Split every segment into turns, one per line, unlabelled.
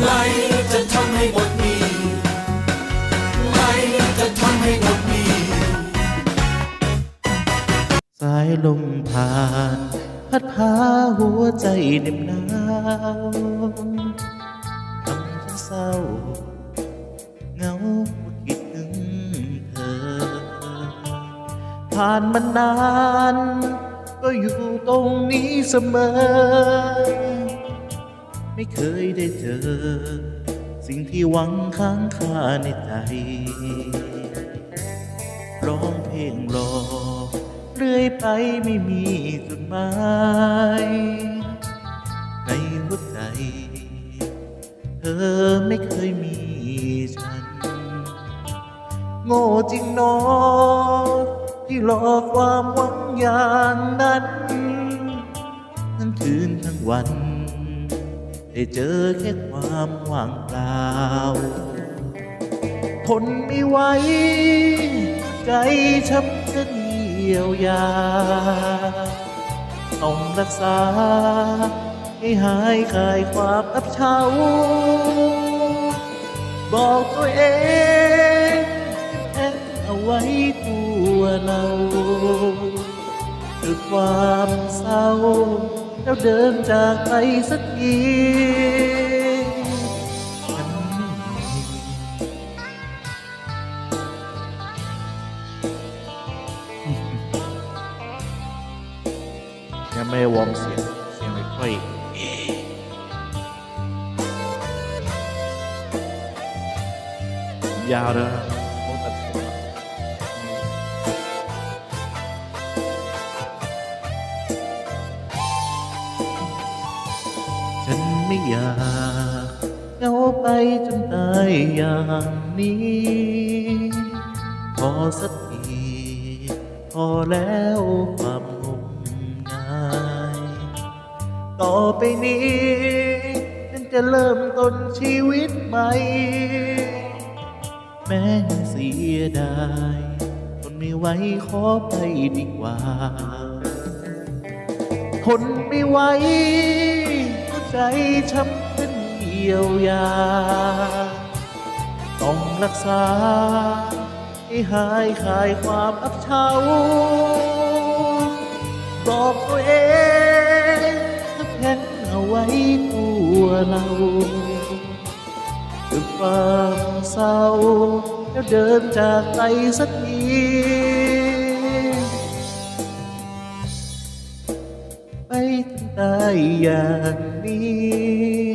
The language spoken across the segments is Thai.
ไม่จะทำให้หมดนี้ไม่จะทำให้หมดนี้
สายลมผ่าน พัดพาหัวใจเหน็บหนาวทำฉันเศร้าเหงาคิดถึงเธอ ผ่านมานาน ก็อยู่ตรงนี้เสมอ ไม่เคยได้เจอ สิ่งที่หวังค้างคาในใจ ร้องเพลงรอ เรื่อยไปไม่มีจุดหมายในหัวใจ เธอไม่เคยมีฉัน โง่จริงนอที่หลอกความหวังอย่างนั้น ทั้งคืนทั้งวัน ได้เจอแค่ความว่างเปล่า ทนไม่ไหว ใจช้ำจะเดียวยา ต้องรักษา ให้หายคลายความอับเฉา บอกตัวเองแพ้เอาไว้ตัวเราคือความเศร้า แล้วเดินจากไปสักทีฉันไม่มียังไม่วอร์มเสียงเสียงไม่ค่อยยาวเลย ไม่อยากเหงาไปจนตายอย่างนี้ พอสักทีพอแล้วความงมงาย ต่อไปนี้ฉันจะเริ่มต้นชีวิตใหม่ แม้ยังเสียดายทนไม่ไหวขอไปดีกว่า ทนไม่ไหวหัว ใจช้ำเป็นเยียวยา ต้องรักษา ให้หายคลายความอับเฉาบอกตัวเองถ้าแพ้เอาไว้ตัวเราด้วยความเศร้าแล้วเดินจากไปสักทีไปถึงตายอย่าง นี้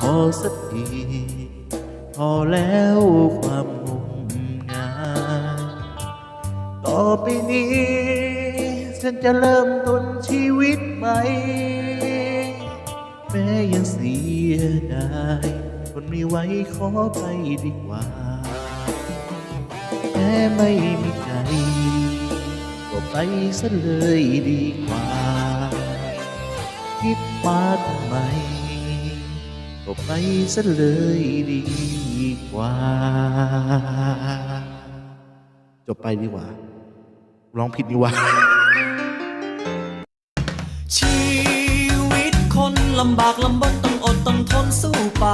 พอสักที พอแล้วความงมงายต่อไปนี้ ฉันจะเริ่มต้นชีวิตใหม่ แม้ยังเสียดายทนไม่ไหวขอไปดีกว่าแม้ไม่มีใจ ก็ไปซะเลยดีกว่า คิดมาทำไมก็ไปซะเลยดีกว่า จบไปดีกว่า ร้องผิดดีกว่า
ชีวิตคนลำบากลำบนต้องอดต้องทนสู้ไป